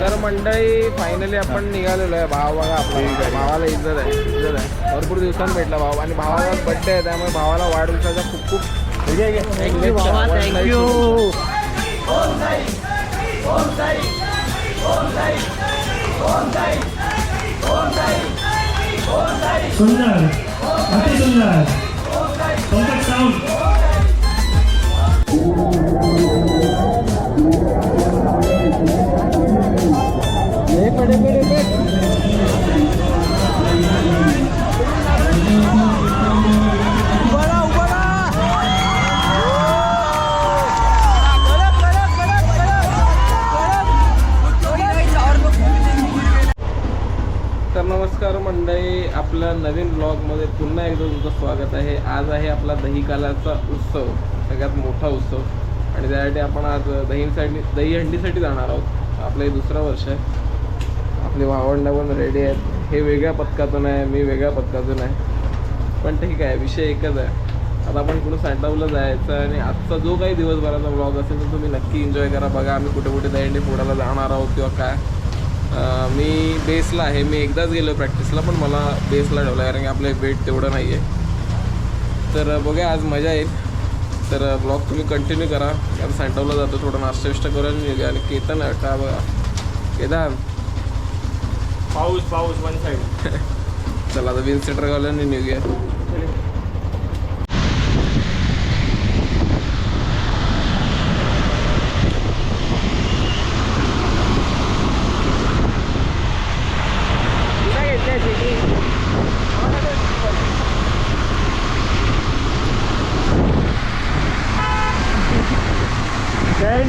तर मंडळी फायनली आपण निघालेलो आहे. भाव बघा आपला भावाला इज्जत आहे इज्जत आहे. भरपूर दिवसांनी भेटला भाव. आणि भावाला बड्डे आहे त्यामुळे भावाला वाढदिवसाच्या खूप खूप Vamos, pessoal! Vem, perdeu, perdeu, perdeu! आपला उत्सव सगळ्यात मोठा उत्सव. आणि त्यासाठी आपण आज दहीसाठी दहीहंडीसाठी जाणार आहोत. आपलं हे दुसरं वर्ष आहे. आपले भावंड पण रेडी आहेत. हे वेगळ्या पथकातून आहे मी वेगळ्या पथकातून आहे. पण ठीक आहे विषय एकच आहे. आता आपण कुठं सँटावला जायचं आहे आणि आजचा जो काही दिवसभराचा ब्लॉग असेल तर तुम्ही नक्की एन्जॉय करा. बघा आम्ही कुठे कुठे दहीहंडी फोडायला जाणार आहोत किंवा काय. मी बेसला आहे. मी एकदाच गेलो प्रॅक्टिसला पण मला बेसला ठेवलं आहे कारण की आपलं वेट तेवढं नाही आहे तर बघा आज मजा येईल. तर ब्लॉग तुम्ही कंटिन्यू करा. कारण सँटवला जातो थोडं नाश्ता विष्टा करून निघूया आणि केतन का बघा? केदार. पाऊस पाऊस वन साइड चला आता विन सेटर घालून निघूया.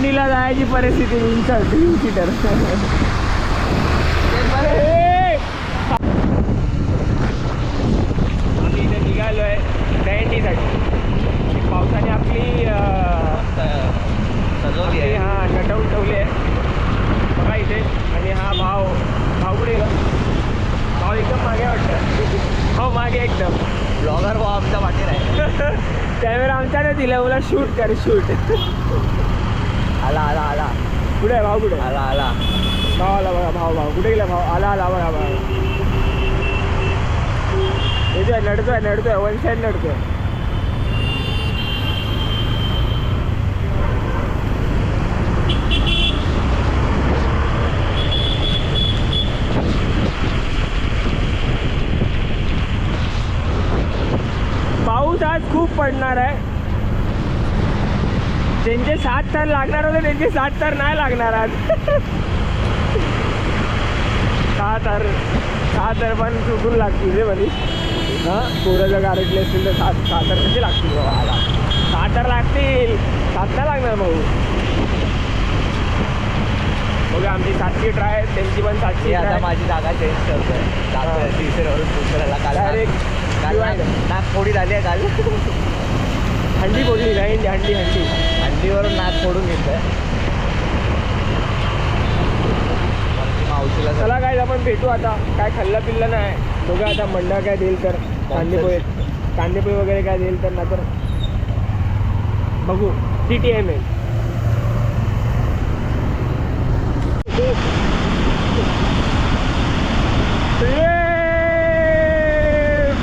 दंडीला जायची परिस्थिती ड्रीम सीटर आम्ही इथे निघालो आहे पावसाने आपली सजवली आहे. हा नटवून ठेवली आहे. बघा इथे. आणि हा भाव भाव? भाव एकदम मागे वाटतं. हो मागे एकदम. ब्लॉगर भाऊ आमच्या वाटेल आहे कॅमेरा आमच्याने दिला मला शूट कर शूट आला आला आला कुठे आहे भाव कुठे? आला आला भाव आला बघा भाव भाव कुठे गेला भाव आला आला बघा भाव येतोय नडतोय नडतोय वन साईड नडतोय पाऊस आज खूप पडणार आहे. ज्यांचे सात तर लागणार होते त्यांचे सात तर नाही लागणार आज. सहा तर सहा तर पण चुकून लागतील रे बरी हां पोरं जर गारटले असतील तर सात सहा तर कसे लागतील बाबा आला सहा तर लागतील. सात नाही लागणार भाऊ. बघा आमची सातशे ट्राय त्यांची पण सातशे मी आता. माझी जागा चेंज करतोय. जातोय टीचरवरून दुसऱ्याला काल काल नाक- नाकफोडी झाली आहे काल. हंडी बोलली नाही हंडी हंडी. हंडीवरून नाक फोडून घेतोय. मावशीला चला काय आपण भेटू आता. काय खाल्लं पिल्लं नाही. बघा आता मंडळ काय देईल तर. कांदेपोहे कांदेपोहे वगैरे काय देईल तर ना तर बघू T T M L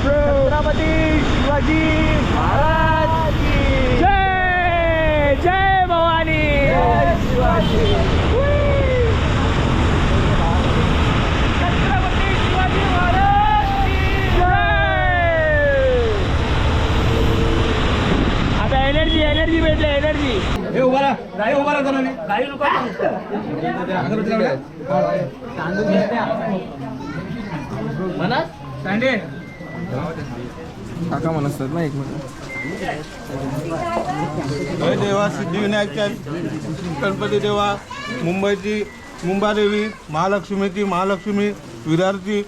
Chhatrapati Shivaji Maharaj जय जय भवानी एनर्जी छत्रपती शिवाजी महाराज की जय आता एनर्जी एनर्जी काका म्हणतात ना एक मिनिट. जय देवा सिद्धिविनायकच्या गणपती देवा मुंबईची मुंबादेवी महालक्ष्मीची महालक्ष्मी विरारची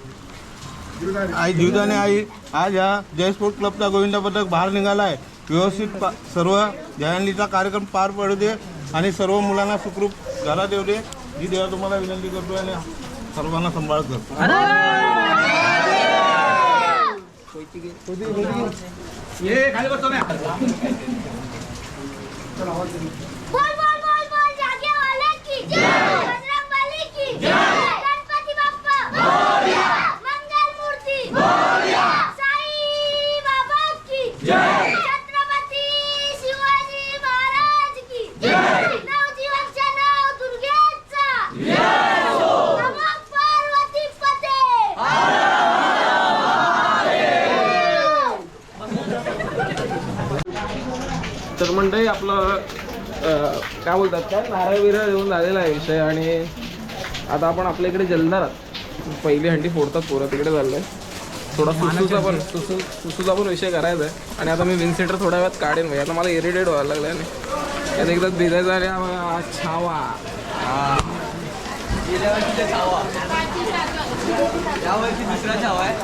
आई जीवदाने आई आज ह्या जय स्पोर्ट क्लबचा गोविंदा पथक बाहेर निघाला आहे व्यवस्थित पा सर्व दहंडीचा कार्यक्रम पार पडू दे आणि सर्व मुलांना सुखरूप घरात येऊ दे. ही देवा तुम्हाला विनंती करतो आणि सर्वांना सांभाळ कर बोल बोल बोल बोल जागे वाले की जय बजरंगबली की जय गणपती बाप्पा मोरया मंगल मूर्ती मोरया साई बाबा की जय छत्रपती शिवाजी महाराज की जय नवजीवनच्या नाव दुर्गेचा जय नमः पार्वती पते तर मंडळी आपलं अं, काय बोलतात. काय नारळ येऊन झालेला आहे विषय आणि आता आपण आपल्या इकडे जलदारात पहिली हंडी फोडतात पोरं तिकडे चाललंय. थोडा सुसूचा पण सुसू सुसूचा पण विषय करायचा आहे आणि आता मी विन्सेंटर थोड्या वेळात काढेन भाई. आता मला इरिटेट व्हायला लागलं आणि यात एकदा भिजायचं आणि छावा. दुसरा छावा आहे.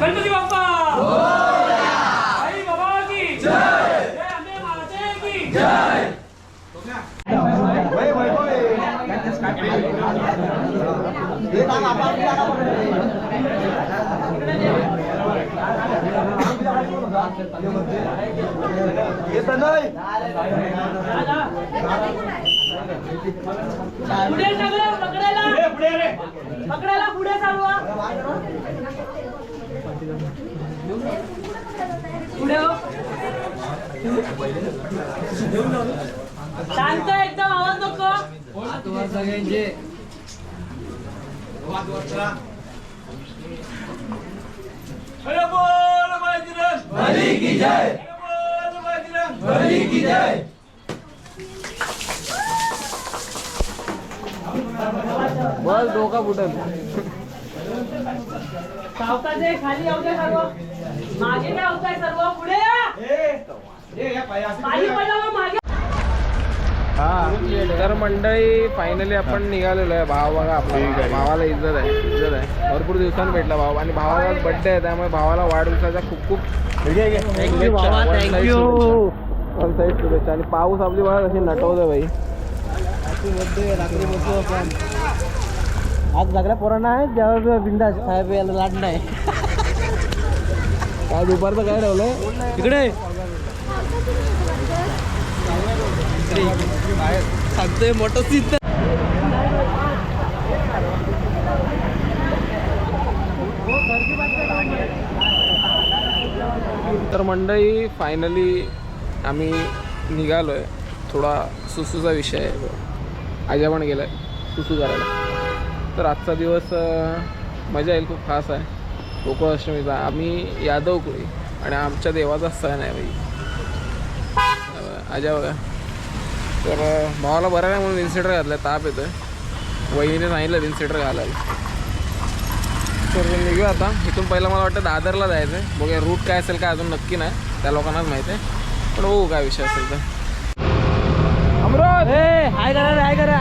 गणपती बाप्पा! आई बाबा की! जय! अंबे माते की! जय! आपण पुढे सगळं पकडायला. पुढे पुढे रे पकडायला पुढे चालवा. पुढे हो. शांत एकदम आवाज नको. सगळ्यांचे अरे बोल बली की जय बोल बजरंग बली की जय बस डोका फुटल. सावकाचे खाली येऊ दे सर्व. मागे काय होताय सर्व. पुढे मग. हा. तर मंडळी फायनली आपण निघालेलो आहे. भाव बघा आपला भावाला इज्जत आहे इज्जत आहे. भरपूर दिवसांनी भेटला भाव आणि भावाला बर्थडे आहे त्यामुळे भावाला वाढदिवसाच्या खूप खूप थँक्यू पण साईड शुभेच्छा आणि पाऊस आपली बघा कशी नटवतो बाई. आज सगळ्या पोरांना आहे जेव्हा बिंदास साहेब याला लाड नाही. काय दुपारचं काय ठेवलंय? तिकडे सांगतोय मोठं सिद्ध तर. मंडळी फायनली आम्ही निघालो आहे थोडा सुसूचा विषय आहे. आजा पण गेला आहे सुसू करायला. तर आजचा दिवस मजा येईल खूप खास आहे. गोकुळाष्टमीचा. आम्ही यादव कुळी आणि आमच्या देवाचा सण आहे बाई. आजा बघा. तर भावाला बरं नाही म्हणून इन्सिडर घातलं ताप येतोय. वहिनीने सांगितलं इन्सिडर घालायला. तर निघूया आता. इथून पहिला मला वाटतं दादरला जायचं आहे बघूया रूट काय असेल काय अजून नक्की नाही. त्या लोकांनाच माहिती आहे. पण बघू काय विषय असेल तर. अमृत हाय करा रे हाय करा.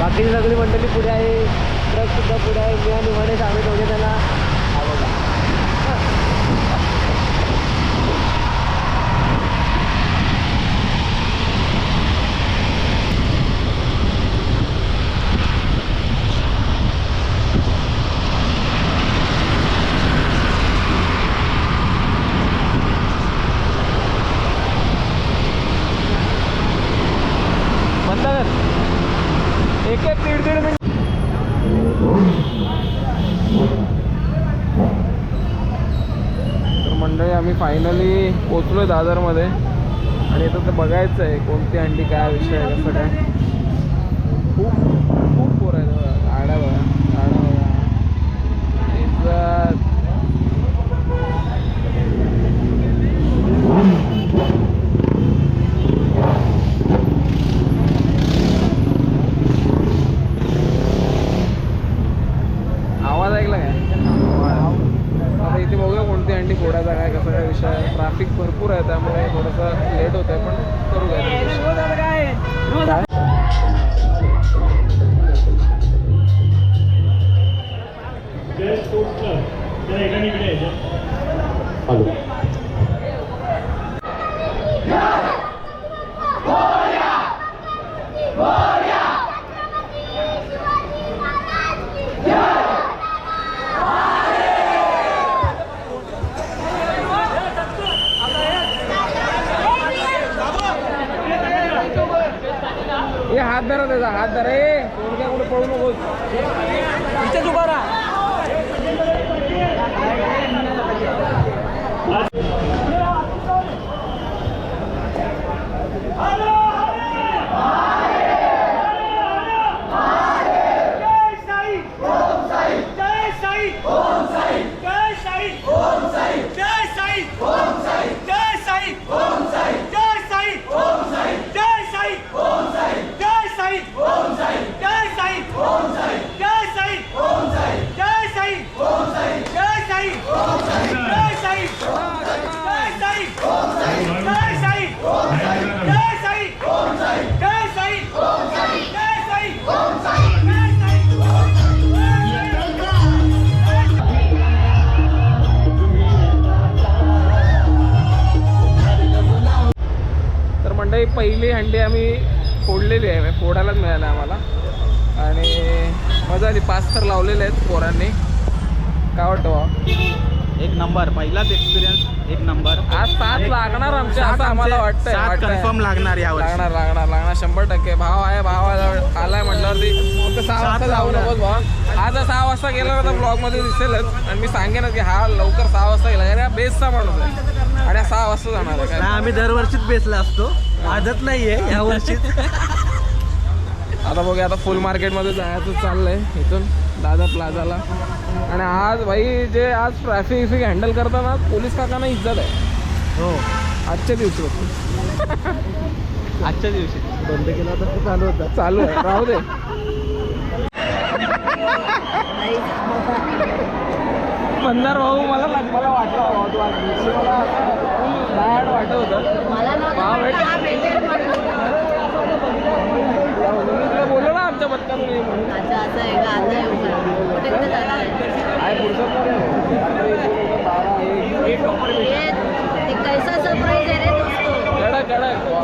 बाकीची सगळी मंडळी पुढे आहे. ट्रक सुद्धा पुढे आहे. मी आणि मनेश आम्ही दोघे त्याला हा बघा बंद कर एक एक दीड दीड मिनिट तर मंडळी आम्ही फायनली पोचलोय दादरमध्ये. आणि इथं तर बघायचं आहे कोणती अंडी काय विषय आहे कसं काय. खूप हात धरा त्याचा हात धरा. ए कोण कुठे पळू नकोस. इथेच उभा मंडळी पहिली हंडी आम्ही फोडलेली आहे म्हणजे फोडायलाच मिळालं आम्हाला. आणि मजा आली पाच तर लावलेले आहेत पोरांनी. काय वाटतं एक नंबर पहिलाच एक्सपिरियन्स एक नंबर. आज सात लागणार आमचे असं आम्हाला वाटतंय. कन्फर्म लागणार यावर लागणार लागणार लागणार शंभर टक्के. भाव आहे भाव आलाय म्हटल्यावरती फक्त सहा वाजता जाऊ नकोस भावा आज सहा वाजता गेला तर ब्लॉगमध्ये दिसेलच. आणि मी सांगेनच की हा लवकर सहा वाजता गेला. हा बेस्टचा माणूस आहे. आणि हा सहा वाजता जाणार आहे काय आम्ही दरवर्षीच बेसला असतो. आदत नाहीये या वर्षीच. आता बघूया आता फुल मार्केटमध्ये जायचं चाललंय इथून दादा प्लाझाला आणि आज भाई जे आज ट्रॅफिक विफिक हँडल करताना पोलीस काकांना इज्जत आहे. हो. आजच्या दिवशी आजच्या दिवशी. बंद केला तर चालू होता. चालू आहे. राहू दे. मंदार भाऊ मला मला वाटलं वाटत होत. ना आमच्या पत्ता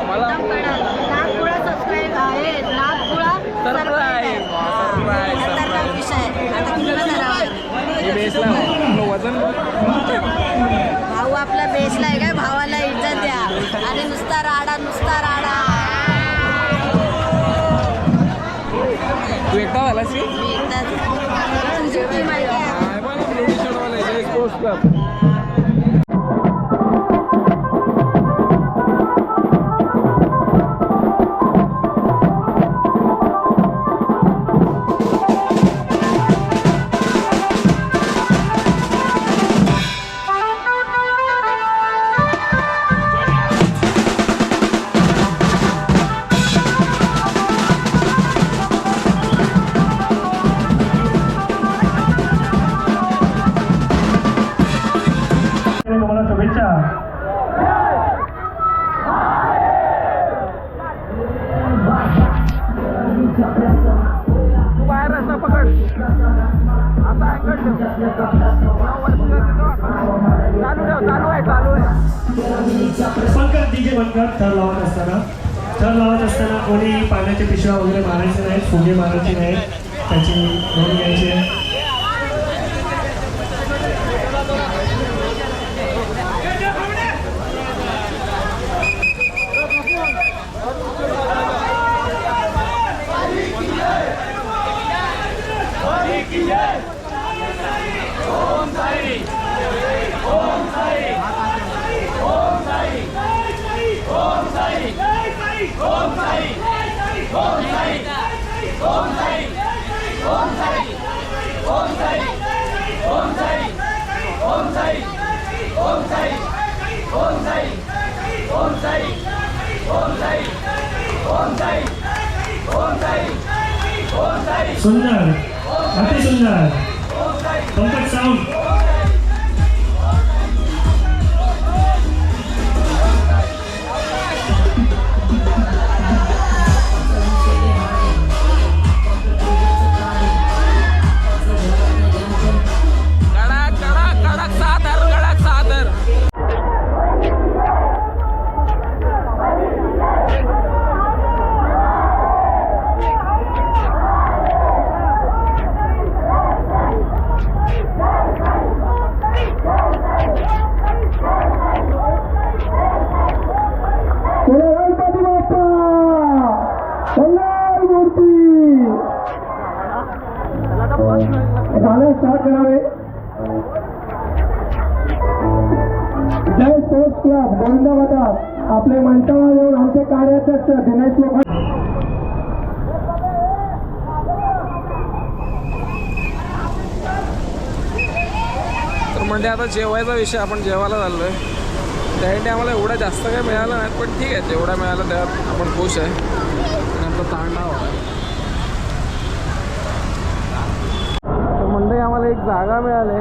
मला सबस्क्राईब आहे. नागपुळा सरप्राईज बेसला आपलं वजन भाऊ आपला बेसला आहे काय? भावाला इज्जत द्या. आणि नुसता राडा नुसता राडा. तू एकटा झालास की? मी एकदाच तुझी टीम आहे. म्हणजे आता जेवायचा विषय आपण जेवायला चाललो आहे त्यासाठी आम्हाला एवढं जास्त काही मिळालं नाही पण ठीक आहे जेवढा मिळालं त्यात आपण खुश आहे. आणि आमचा तांडाव आहे तर म्हणजे आम्हाला एक जागा मिळाली.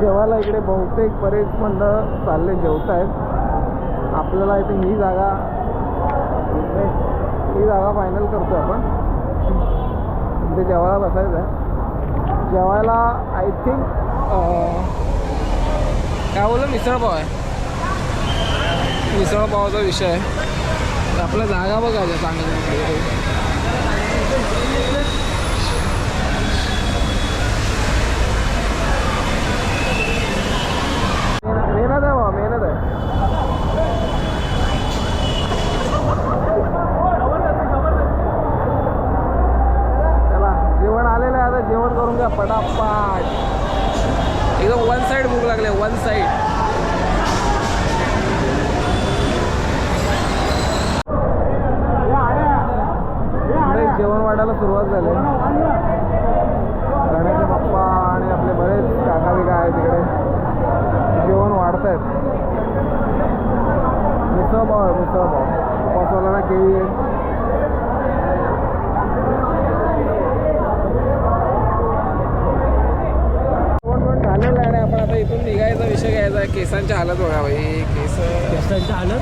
जेवायला इकडे बहुतेक बरेच मंडळ चालले जेवत आहेत आपल्याला आय थिंक ही जागा ही जागा फायनल करतो आपण. म्हणजे जेवायला बसायचं आहे जेवायला आय थिंक काय बोललं मिसळपाव आहे. मिसळपावाचा विषय आहे. तर जागा बघायचा चांगल्या मेहनत आहे बाबा मेहनत आहे चला जेवण आलेलं आहे आता जेवण करून घ्या पटापट एकदम वन साईड भूक लागले वन साईड जेवण वाढायला सुरुवात झाली. गणेश बाप्पा आणि आपले बरेच काका बिका आहेत तिकडे? जेवण वाढत आहेत मिसळ पाव आहे मिसळ पाव. उपासवाल्यांना केळी आहे. निघायचा विषय घ्यायचा आहे केसांची हालत बघा भाई केस केसांची हालत?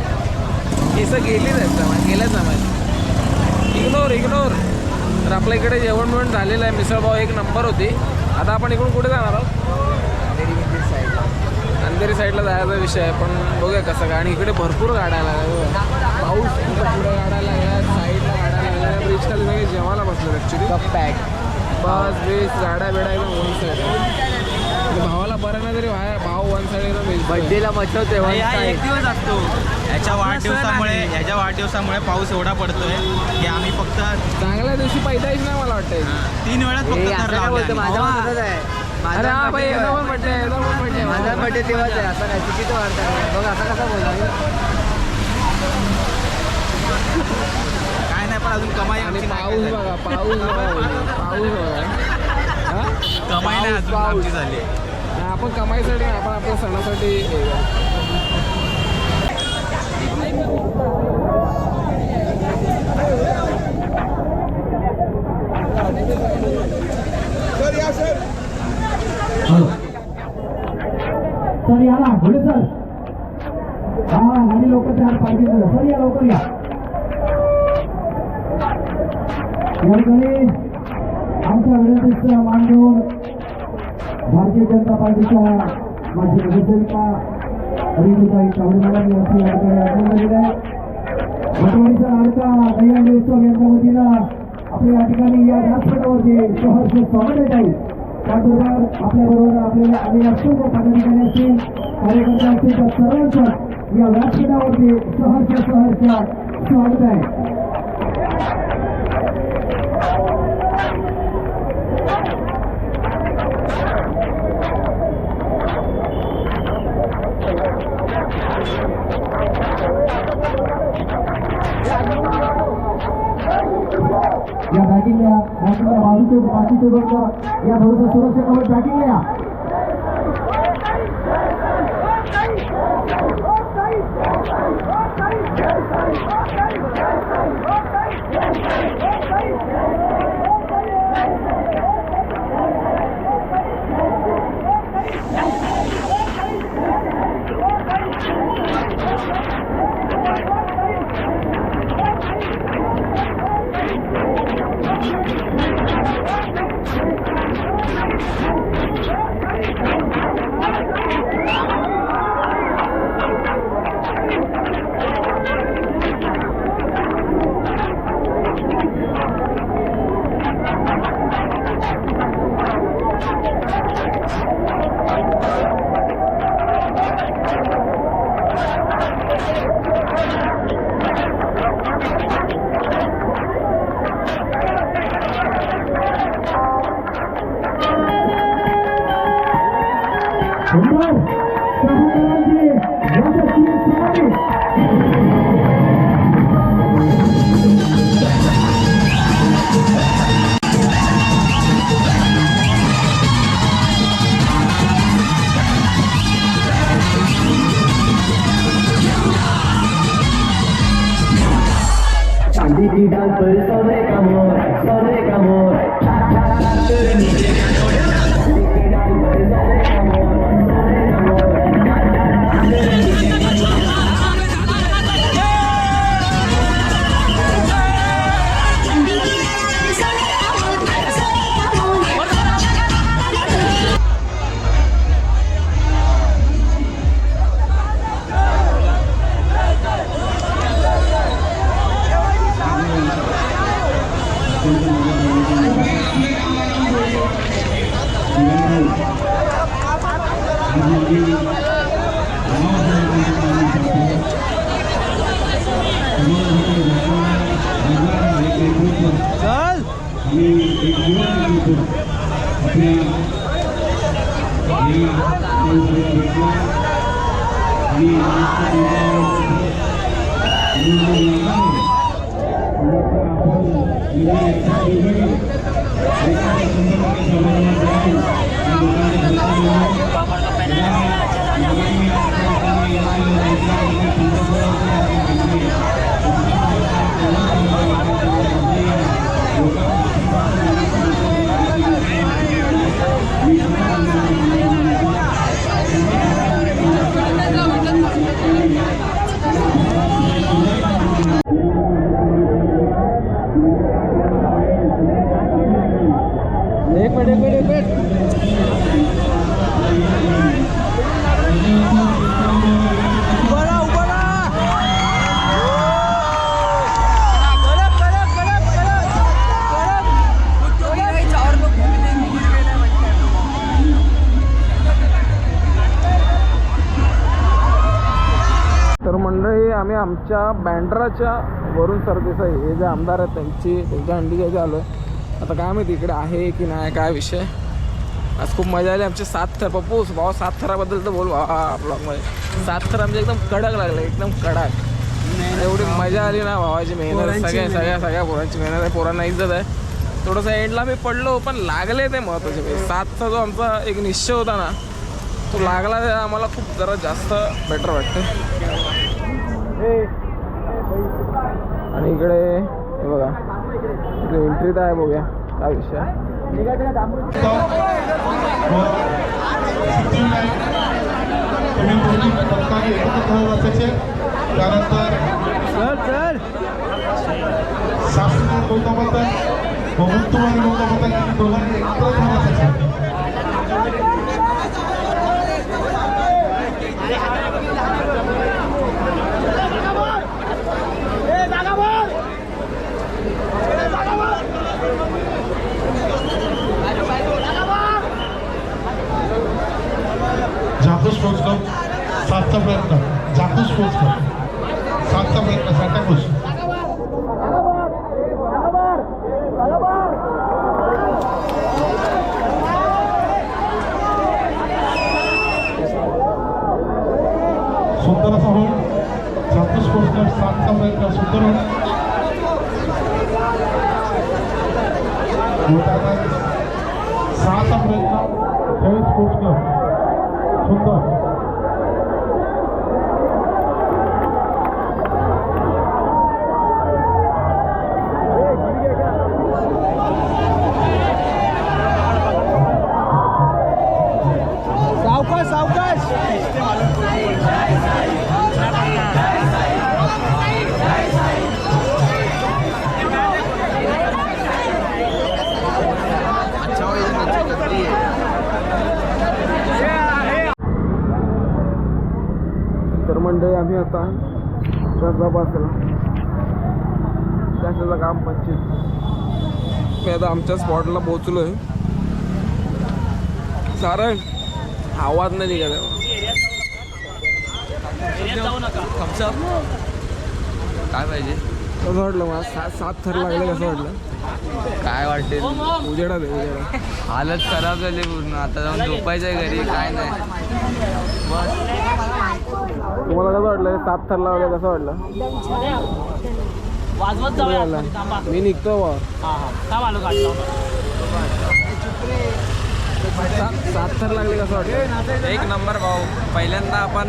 केस गेलीच आहेत समाज गेल्याच समाज इग्नोर इग्नोर तर आपल्या इकडे जेवण मिळून झालेलं आहे मिसळपाव एक नंबर होती. आता आपण इकडून कुठे जाणार आहोत? अंधेरी साईडला जायचा विषय आहे पण बघूया कसं काय. आणि इकडे भरपूर गाड्या लागल्या पाऊस पुढे गाड्या लागल्या साईडला गाड्या लागल्या ब्रिज खाली सगळे जेवायला बसलो ॲक्च्युली पॅक बस बेस गाड्या बिड्या एकदम भावाला बरं नाही तरी भाव- नाही, हा एक दिवस असतो. याच्या वाढदिवसामुळे याच्या वाढदिवसामुळे पाऊस एवढा पडतोय की आम्ही फक्त चांगल्या दिवशी पैदाईच नाही मला वाटतं तीन वेळाच फक्त. माझा माझा हा बड्डे तेव्हाच आहे. असं काय? चुकीचं वाटतं बघ असं कसा बोलला काय नाही पण अजून कमाई आणि आमची पाऊस नाही बघा पाऊस बघा पाऊस बघा. हा? कमाई नाही अजून झाली. नाही, आपण कमाईसाठी नाही आपण आपल्या सणासाठी करतो. सर या ना पुढे सर हा आणि लोक तयार पाहिजे सर या लवकर या. या ठिकाणी आमच्या विनंतीचं मान घेऊन. भारतीय जनता पार्टीच्या माझी नगरसेविका रेणुताई चावडे मॅडम यांची या ठिकाणी आगमन झालेलं आहे. भटवाडीचा लाडका दहीहंडी उत्सव यांच्या वतीनं आपल्या या ठिकाणी या व्यासपीठावरती सहर्ष स्वागत आहे ताई. त्याबरोबर आपल्याबरोबर आपल्याला आलेल्या सर्व पदाधिकारी असतील कार्यकर्ते असतील त्या सर्वांचं या व्यासपीठावरती सहर्ष सहर्ष स्वागत आहे. या बॅटिंगला बॅटिंगला बाजूचे बाकीचे लोक या थोडंसं सुरक्षा Vamos não Trabalha lá de... Bota aqui, sabe? एक Thank you. आमच्या बँड्राच्या वरुण सरदेसाई हे जे आमदार आहेत त्यांची त्यांच्या हंडी घ्यायची आलो आता काय माहिती इकडे आहे की नाही काय विषय. आज खूप मजा आली आमचे सात थर. पप्पू भाऊ सात थराबद्दल तर बोल. भावा ब्लॉगमध्ये सात थर आमचे एकदम कडक लागले एकदम कडक. एवढी मजा आली ना भावाची मेहनत. सगळ्या सगळ्या सगळ्या पोरांची मेहनत आहे. पोरांना इज्जत आहे. थोडंसं एंडला मी पडलो पण लागले ते महत्त्वाचे म्हणजे सातचा जो आमचा एक निश्चय होता ना तो लागला आम्हाला खूप जरा जास्त बेटर वाटतं. आणि इकडे हे बघा. इकडे एंट्री तर आहे बघूया. काय विषय? आहे. तुम्ही दोन्ही पक्षाने गौतम राहू त्यानंतर बहुत्व आणि बौद्धाबद्दल तुम्ही दोघांनी एकत्र जागू स्पोर्ट्स क्लब सातचा प्रयत्न. जागू स्पोर्ट्स क्लब सातचा प्रयत्न सांताक्रूज सुंदर असा होल जागू स्पोर्ट्स सातचा प्रयत्न सुंदर होल सात प्रयत्न Puta. मंडळी आम्ही आता गजाबादला कशाचं काम पंचवीस मी आता आमच्या स्पॉटला पोहोचलो आहे सारण आवाज नाही निघाला काय पाहिजे? कसं वाटलं मला? सात सात थर लागले कसं वाटलं? काय वाटेल उजेडा दे उजेडा हालत खराब झाली पूर्ण. आता जाऊन झोपायचं घरी काय नाही. तुम्हाला कसं वाटलं? हे सात थर लावले कसं वाटलं? मी निघतो सात थर लागले कसं वाटलं? एक नंबर भाऊ. पहिल्यांदा आपण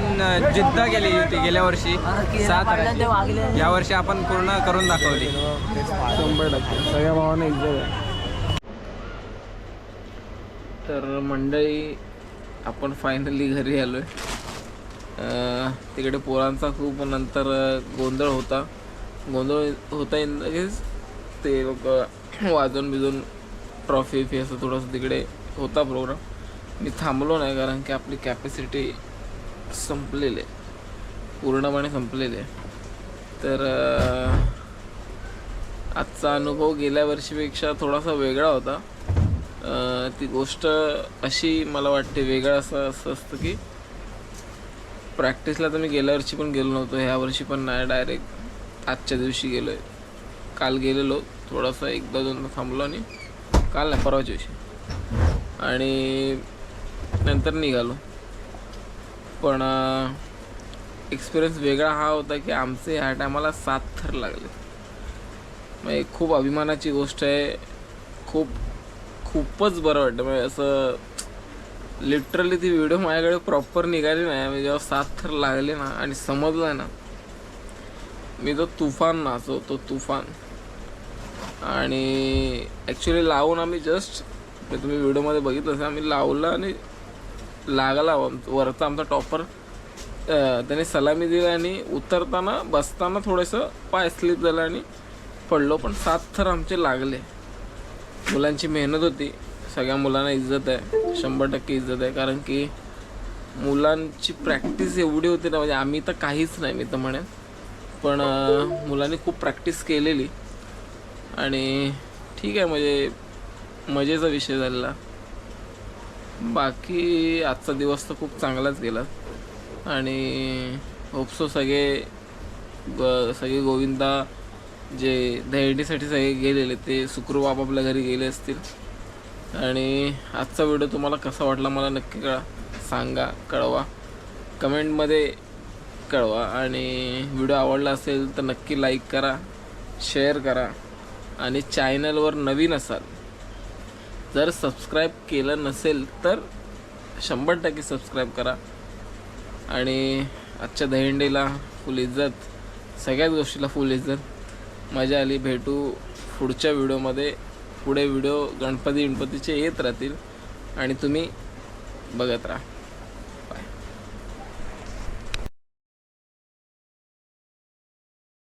जिद्द केली होती गेल्या वर्षी. सात या वर्षी आपण पूर्ण करून दाखवली. शंभर टक्के. सगळ्या भावांना तर मंडळी आपण फायनली घरी आलो आहे तिकडे पोरांचा खूप नंतर गोंधळ होता. गोंधळ होता इन द केस ते लोक वाजून बिजून ट्रॉफी फी असं थोडंसं तिकडे होता प्रोग्राम मी थांबलो नाही कारण की आपली कॅपॅसिटी संपलेली आहे. पूर्णपणे संपलेली आहे. तर आजचा अनुभव गेल्या वर्षीपेक्षा थोडासा वेगळा होता. ती गोष्ट अशी मला वाटते वेगळं असं असं असतं की प्रॅक्टिसला तर मी गेल्या वर्षी पण गेलो नव्हतो. ह्या वर्षी पण नाही. डायरेक्ट आजच्या दिवशी गेलो आहे काल गेलेलो. थोडासा एकदा दोनदा थांबलो आणि काल नाही परवाच्या दिवशी. आणि नंतर निघालो. पण एक्सपिरियन्स वेगळा हा होता की आमचे ह्या टायमाला सात थर लागले. म्हणजे खूप अभिमानाची गोष्ट आहे. खूप खूपच बरं वाटतं म्हणजे असं लिटरली ती व्हिडिओ माझ्याकडे प्रॉपर निघाली नाही. मी जेव्हा सात थर लागले ना आणि समजलं ना मी तो तुफान नाचवतो तुफान. आणि ॲक्च्युली लावून आम्ही जस्ट तुम्ही व्हिडिओमध्ये बघितलं असेल आम्ही लावलं आणि लागला वरचा आमचा टॉपर त्याने सलामी दिली आणि उतरताना बसताना थोडंसं पाय स्लिप झालं आणि पडलो. पण सात थर आमचे लागले. मुलांची मेहनत होती. सगळ्या मुलांना इज्जत आहे. शंभर टक्के इज्जत आहे. कारण की मुलांची प्रॅक्टिस एवढी होती ना म्हणजे आम्ही तर काहीच नाही मी तर म्हणेन. पण मुलांनी खूप प्रॅक्टिस केलेली. आणि ठीक आहे म्हणजे मजेचा विषय झालेला. बाकी आजचा दिवस तर खूप चांगलाच गेला. आणि होपसो सगळे ग सगळे गोविंदा जे दहीहंडीसाठी सगळे गेलेले ते सुखरूप आपापल्या घरी गेले असतील. आणि आजचा व्हिडिओ तुम्हाला कसा वाटला मला नक्की कळा. सांगा कळवा. कमेंटमध्ये कळवा. आणि व्हिडिओ आवडला असेल तर नक्की लाईक करा शेअर करा. आणि चॅनलवर नवीन असाल जर सबस्क्राईब केलं नसेल तर शंभर टक्के सबस्क्राईब करा. आणि आजच्या दहिंडीला फुल इज्जत सगळ्याच गोष्टीला फुल इज्जत. मजा आली भेटू पुढच्या व्हिडिओमध्ये पुढे व्हिडिओ गणपती गणपतीचे येत राहतील आणि तुम्ही बघत राहा.